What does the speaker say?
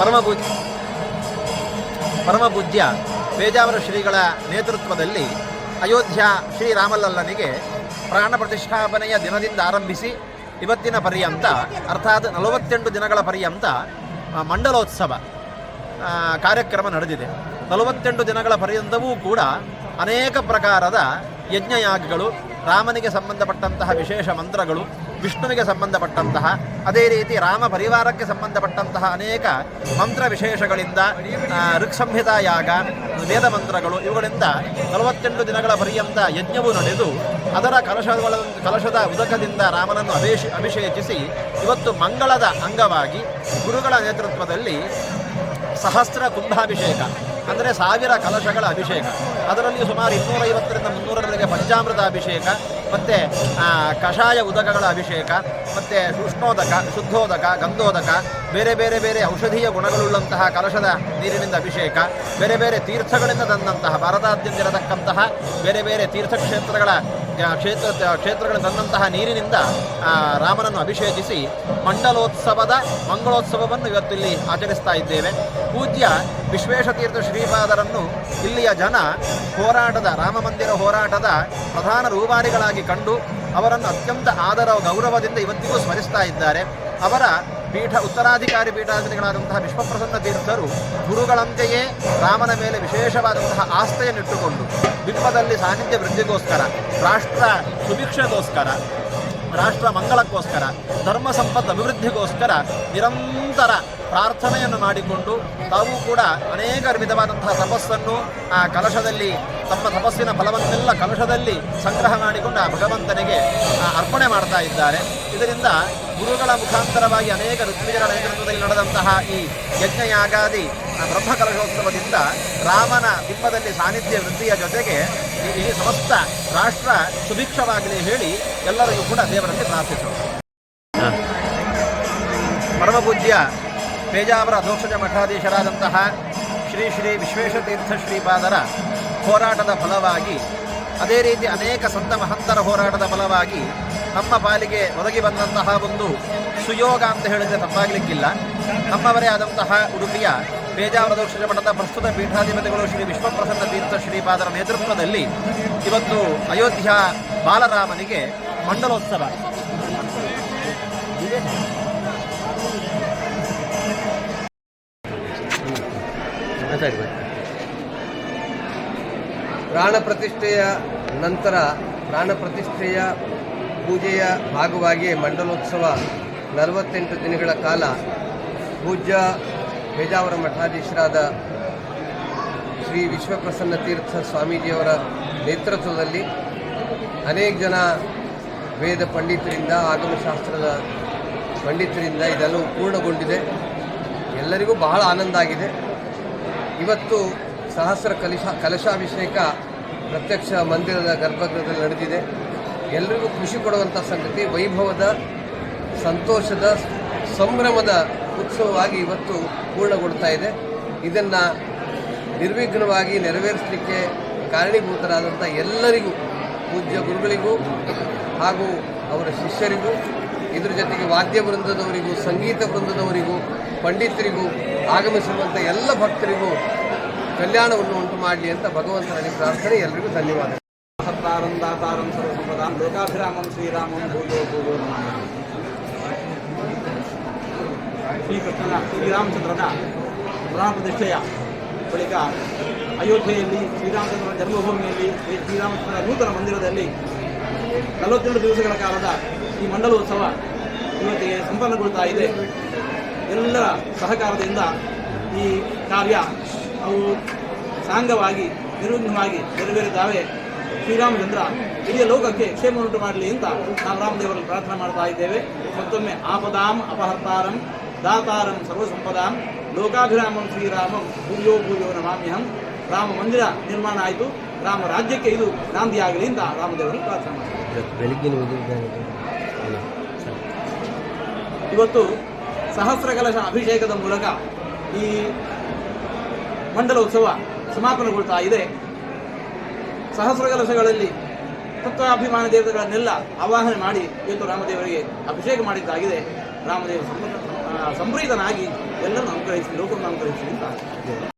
ಪರಮಪೂಜ್ ಪರಮಪೂಜ್ಯ ಪೇಜಾವರ ಶ್ರೀಗಳ ನೇತೃತ್ವದಲ್ಲಿ ಅಯೋಧ್ಯ ಶ್ರೀರಾಮಲಲ್ಲನಿಗೆ ಪ್ರಾಣ ಪ್ರತಿಷ್ಠಾಪನೆಯ ದಿನದಿಂದ ಆರಂಭಿಸಿ ಇವತ್ತಿನ ಪರ್ಯಂತ, ಅರ್ಥಾತ್ ನಲವತ್ತೆಂಟು ದಿನಗಳ ಪರ್ಯಂತ ಮಂಡಲೋತ್ಸವ ಕಾರ್ಯಕ್ರಮ ನಡೆದಿದೆ. ನಲವತ್ತೆಂಟು ದಿನಗಳ ಪರ್ಯಂತವೂ ಕೂಡ ಅನೇಕ ಪ್ರಕಾರದ ಯಜ್ಞಯಾಗಗಳು, ರಾಮನಿಗೆ ಸಂಬಂಧಪಟ್ಟಂತಹ ವಿಶೇಷ ಮಂತ್ರಗಳು ವಿಷ್ಣುವಿಗೆ ಸಂಬಂಧಪಟ್ಟಂತಹ, ಅದೇ ರೀತಿ ರಾಮ ಪರಿವಾರಕ್ಕೆ ಸಂಬಂಧಪಟ್ಟಂತಹ ಅನೇಕ ಮಂತ್ರ ವಿಶೇಷಗಳಿಂದ ಋಕ್ಸಂಹಿತಾ ಯಾಗ, ವೇದ ಮಂತ್ರಗಳು, ಇವುಗಳಿಂದ ನಲವತ್ತೆಂಟು ದಿನಗಳ ಪರ್ಯಂತ ಯಜ್ಞವು ನಡೆದು, ಅದರ ಕಲಶಗಳ, ಕಲಶದ ಉದಕದಿಂದ ರಾಮನನ್ನು ಅಭಿಷೇ, ಅಭಿಷೇಕಿಸಿ, ಇವತ್ತು ಮಂಗಳದ ಅಂಗವಾಗಿ ಗುರುಗಳ ನೇತೃತ್ವದಲ್ಲಿ ಸಹಸ್ರ ಕುಂಭಾಭಿಷೇಕ, ಅಂದರೆ ಸಾವಿರ ಕಲಶಗಳ ಅಭಿಷೇಕ, ಅದರಲ್ಲಿ ಸುಮಾರು ಇನ್ನೂರೈವತ್ತರಿಂದ ಮುನ್ನೂರರವರೆಗೆ ಪಂಚಾಮೃತ ಅಭಿಷೇಕ ಮತ್ತು ಕಷಾಯ ಉದಕಗಳ ಅಭಿಷೇಕ, ಮತ್ತು ಉಷ್ಣೋದಕ ಶುದ್ಧೋದಕ, ಗಂಧೋದಕ, ಬೇರೆ ಬೇರೆ ಬೇರೆ ಔಷಧೀಯ ಗುಣಗಳುಳ್ಳಂತಹ ಕಲಶದ ನೀರಿನಿಂದ ಅಭಿಷೇಕ, ಬೇರೆ ಬೇರೆ ತೀರ್ಥಗಳಿಂದ ತಂದಂತಹ, ಭಾರತಾದ್ಯಂತ ಇರತಕ್ಕಂತಹ ಬೇರೆ ಬೇರೆ ತೀರ್ಥಕ್ಷೇತ್ರಗಳ ಕ್ಷೇತ್ರ ಕ್ಷೇತ್ರಗಳಿಂದ ತಂದಂತಹ ನೀರಿನಿಂದ ರಾಮನನ್ನು ಅಭಿಷೇಕಿಸಿ ಮಂಡಲೋತ್ಸವದ ಮಂಗಳೋತ್ಸವವನ್ನು ಇವತ್ತು ಇಲ್ಲಿ ಆಚರಿಸ್ತಾ ಇದ್ದೇವೆ. ಪೂಜ್ಯ ವಿಶ್ವೇಶತೀರ್ಥ ಶ್ರೀಪಾದರನ್ನು ಇಲ್ಲಿಯ ಜನ ಹೋರಾಟದ ರಾಮ ಮಂದಿರ ಹೋರಾಟದ ಪ್ರಧಾನ ರೂವಾರಿಗಳಾಗಿ ಕಂಡು ಅವರನ್ನು ಅತ್ಯಂತ ಆದರ ಗೌರವದಿಂದ ಇವತ್ತಿಗೂ ಸ್ಮರಿಸ್ತಾ ಇದ್ದಾರೆ. ಅವರ ಪೀಠ ಉತ್ತರಾಧಿಕಾರಿ ಪೀಠಾಧಿಪತಿಗಳಾದಂತಹ ವಿಶ್ವಪ್ರಸನ್ನ ತೀರ್ಥರು ಗುರುಗಳಂತೆಯೇ ರಾಮನ ಮೇಲೆ ವಿಶೇಷವಾದಂತಹ ಆಸ್ಥೆಯನ್ನಿಟ್ಟುಕೊಂಡು ಬಿಂಬದಲ್ಲಿ ಸಾನ್ನಿಧ್ಯ ವೃದ್ಧಿಗೋಸ್ಕರ, ರಾಷ್ಟ್ರ ಸುಭಿಕ್ಷೆಗೋಸ್ಕರ, ರಾಷ್ಟ್ರ ಮಂಗಳಕ್ಕೋಸ್ಕರ, ಧರ್ಮ ಸಂಪತ್ತು ಅಭಿವೃದ್ಧಿಗೋಸ್ಕರ ನಿರಂತರ ಪ್ರಾರ್ಥನೆಯನ್ನು ಮಾಡಿಕೊಂಡು ತಾವು ಕೂಡ ಅನೇಕ ವಿಧವಾದಂತಹ ತಪಸ್ಸನ್ನು ಆ ಕಲಶದಲ್ಲಿ ತಮ್ಮ ತಪಸ್ಸಿನ ಫಲವನ್ನೆಲ್ಲ ಕಲಶದಲ್ಲಿ ಸಂಗ್ರಹ ಮಾಡಿಕೊಂಡು ಆ ಭಗವಂತನಿಗೆ ಅರ್ಪಣೆ ಮಾಡ್ತಾ ಇದ್ದಾರೆ. ಇದರಿಂದ ಗುರುಗಳ ಮುಖಾಂತರವಾಗಿ ಅನೇಕ ಋತ್ವಿಜರ ನೇತೃತ್ವದಲ್ಲಿ ನಡೆದಂತಹ ಈ ಯಜ್ಞಯಾಗಾದಿ ಬ್ರಹ್ಮಕಲಶೋತ್ಸವದಿಂದ ಬ್ರಹ್ಮ ಕಲಶೋತ್ಸವದಿಂದ ರಾಮನ ಬಿಂಬದಲ್ಲಿ ಸಾನ್ನಿಧ್ಯ ವೃದ್ಧಿಯ ಜೊತೆಗೆ ಈ- ಈ ಸಮಸ್ತ ರಾಷ್ಟ್ರ ಸುಭಿಕ್ಷವಾಗಲಿ ಹೇಳಿ ಎಲ್ಲರಿಗೂ ಕೂಡ ದೇವರಲ್ಲಿ ಪ್ರಾರ್ಥಿಸೋಣ ಪರಮಪೂಜ್ಯ ಪೇಜಾವರ ಅಧೋಕ್ಷಜ ಮಠಾಧೀಶರಾದಂತಹ ಶ್ರೀ ಶ್ರೀ ವಿಶ್ವೇಶತೀರ್ಥ ಶ್ರೀಪಾದರ ಹೋರಾಟದ ಫಲವಾಗಿ, ಅದೇ ರೀತಿ ಅನೇಕ ಸಂತ ಮಹಂತರ ಹೋರಾಟದ ಫಲವಾಗಿ ನಮ್ಮ ಪಾಲಿಗೆ ಒದಗಿ ಬಂದಂತಹ ಒಂದು ಸುಯೋಗ ಅಂತ ಹೇಳಿದರೆ ತಪ್ಪಾಗಲಿಕ್ಕಿಲ್ಲ. ನಮ್ಮವರೇ ಆದಂತಹ ಉಡುಪಿಯ ಪೇಜಾವರ ಅಧೋಕ್ಷಜ ಮಠದ ಪ್ರಸ್ತುತ ಪೀಠಾಧಿಪತಿಗಳು ಶ್ರೀ ವಿಶ್ವಪ್ರಸನ್ನ ತೀರ್ಥ ಶ್ರೀಪಾದರ ನೇತೃತ್ವದಲ್ಲಿ ಇವತ್ತು ಅಯೋಧ್ಯ ಬಾಲರಾಮನಿಗೆ ಮಂಡಲೋತ್ಸವ. ಪ್ರಾಣ ಪ್ರತಿಷ್ಠೆಯ ನಂತರ ಪ್ರಾಣ ಪ್ರತಿಷ್ಠೆಯ ಪೂಜೆಯ ಭಾಗವಾಗಿ ಮಂಡಲೋತ್ಸವ ನಲವತ್ತೆಂಟು ದಿನಗಳ ಕಾಲ ಪೂಜ್ಯ ಪೇಜಾವರ ಮಠಾಧೀಶರಾದ ಶ್ರೀ ವಿಶ್ವಪ್ರಸನ್ನ ತೀರ್ಥ ಸ್ವಾಮೀಜಿಯವರ ನೇತೃತ್ವದಲ್ಲಿ ಅನೇಕ ಜನ ವೇದ ಪಂಡಿತರಿಂದ, ಆಗಮಶಾಸ್ತ್ರದ ಪಂಡಿತರಿಂದ ಇದೆಲ್ಲವೂ ಪೂರ್ಣಗೊಂಡಿದೆ. ಎಲ್ಲರಿಗೂ ಬಹಳ ಆನಂದ ಆಗಿದೆ. ಇವತ್ತು ಸಹಸ್ರ ಕಲಿಶ ಕಲಶಾಭಿಷೇಕ ಪ್ರತ್ಯಕ್ಷ ಮಂದಿರದ ಗರ್ಭಗೃಹದಲ್ಲಿ ನಡೆದಿದೆ. ಎಲ್ಲರಿಗೂ ಖುಷಿ ಕೊಡುವಂಥ ಸಂಗತಿ, ವೈಭವದ, ಸಂತೋಷದ, ಸಂಭ್ರಮದ ಉತ್ಸವವಾಗಿ ಇವತ್ತು ಪೂರ್ಣಗೊಳ್ತಾ ಇದೆ. ಇದನ್ನು ನಿರ್ವಿಘ್ನವಾಗಿ ನೆರವೇರಿಸಲಿಕ್ಕೆ ಕಾರಣೀಭೂತರಾದಂಥ ಎಲ್ಲರಿಗೂ, ಪೂಜ್ಯ ಗುರುಗಳಿಗೂ ಹಾಗೂ ಅವರ ಶಿಷ್ಯರಿಗೂ, ಇದರ ಜೊತೆಗೆ ವಾದ್ಯ ವೃಂದದವರಿಗೂ, ಸಂಗೀತ ವೃಂದದವರಿಗೂ ಪಂಡಿತರಿಗೂ ಆಗಮಿಸಿರುವಂಥ ಎಲ್ಲ ಭಕ್ತರಿಗೂ ಕಲ್ಯಾಣವನ್ನು ಉಂಟು ಮಾಡಲಿ ಅಂತ ಭಗವಂತನಲ್ಲಿ ಪ್ರಾರ್ಥನೆ. ಎಲ್ಲರಿಗೂ ಧನ್ಯವಾದ. ಸತ್ತಾರಂ ದಾತಾರಂ ಸರ್ವಸಂಪದಾಂ ಲೋಕಾಭಿರಾಮಂ ಶ್ರೀರಾಮಂ ನಮಾಮಿ. ಶ್ರೀಕೃಷ್ಣನ ಶ್ರೀರಾಮಚಂದ್ರನ ಪ್ರಾಣ ಪ್ರತಿಷ್ಠೆಯ ಬಳಿಕ ಅಯೋಧ್ಯೆಯಲ್ಲಿ, ಶ್ರೀರಾಮಚಂದ್ರನ ಜನ್ಮಭೂಮಿಯಲ್ಲಿ ಶ್ರೀ ಶ್ರೀರಾಮಚಂದ್ರನ ನೂತನ ಮಂದಿರದಲ್ಲಿ ನಲವತ್ತೆರಡು ದಿವಸಗಳ ಕಾಲದ ಈ ಮಂಡಲೋತ್ಸವ ಇವತ್ತಿಗೆ ಸಂಪನ್ನಗೊಳ್ತಾ ಇದೆ. ಎಲ್ಲರ ಸಹಕಾರದಿಂದ ಈ ಕಾರ್ಯ ಅವು ಸಾಂಗವಾಗಿ ನಿರ್ವಿಘ್ನವಾಗಿ ನೆರವೇರಿದ್ದಾವೆ. ಶ್ರೀರಾಮಚಂದ್ರ ಇಡೀ ಲೋಕಕ್ಕೆ ಕ್ಷೇಮವನ್ನುಂಟು ಮಾಡಲಿ ಅಂತ ನಾವು ರಾಮದೇವರಲ್ಲಿ ಪ್ರಾರ್ಥನೆ ಮಾಡ್ತಾ ಇದ್ದೇವೆ. ಮತ್ತೊಮ್ಮೆ ಆಪದಾಂ ಅಪಹರ್ತಾರಂ ದಾತಾರಂ ಸರ್ವಸಂಪದಾಂ ಲೋಕಾಭಿರಾಮಂ ಶ್ರೀರಾಮಂ ಭೂಯೋ ಭೂಯೋ ನಮಾಮ್ಯಹಂ. ರಾಮ ಮಂದಿರ ನಿರ್ಮಾಣ ಆಯಿತು. ರಾಮ ರಾಜ್ಯಕ್ಕೆ ಇದು ನಾಂದಿಯಾಗಲಿ ಅಂತ ರಾಮದೇವರಲ್ಲಿ ಪ್ರಾರ್ಥನೆ ಮಾಡ್ತಾರೆ ಇವತ್ತು ಸಹಸ್ರ ಕಲಶ ಅಭಿಷೇಕದ ಮೂಲಕ ಈ ಮಂಡಲೋತ್ಸವ ಸಮಾಪನಗೊಳ್ತಾ ಇದೆ. ಸಹಸ್ರ ಕಲಶಗಳಲ್ಲಿ ತತ್ವಾಭಿಮಾನ ದೇವತೆಗಳನ್ನೆಲ್ಲ ಆವಾಹನೆ ಮಾಡಿ ಇವತ್ತು ರಾಮದೇವರಿಗೆ ಅಭಿಷೇಕ ಮಾಡಿದ್ದಾಗಿದೆ. ರಾಮದೇವ ಸಂಪ್ರೀತನಾಗಿ ಎಲ್ಲರನ್ನು ಅನುಗ್ರಹ ಅನುಗ್ರಹಿಸಿ, ಲೋಕವನ್ನು ಅನುಗ್ರಹಿಸಿ ಅಂತ.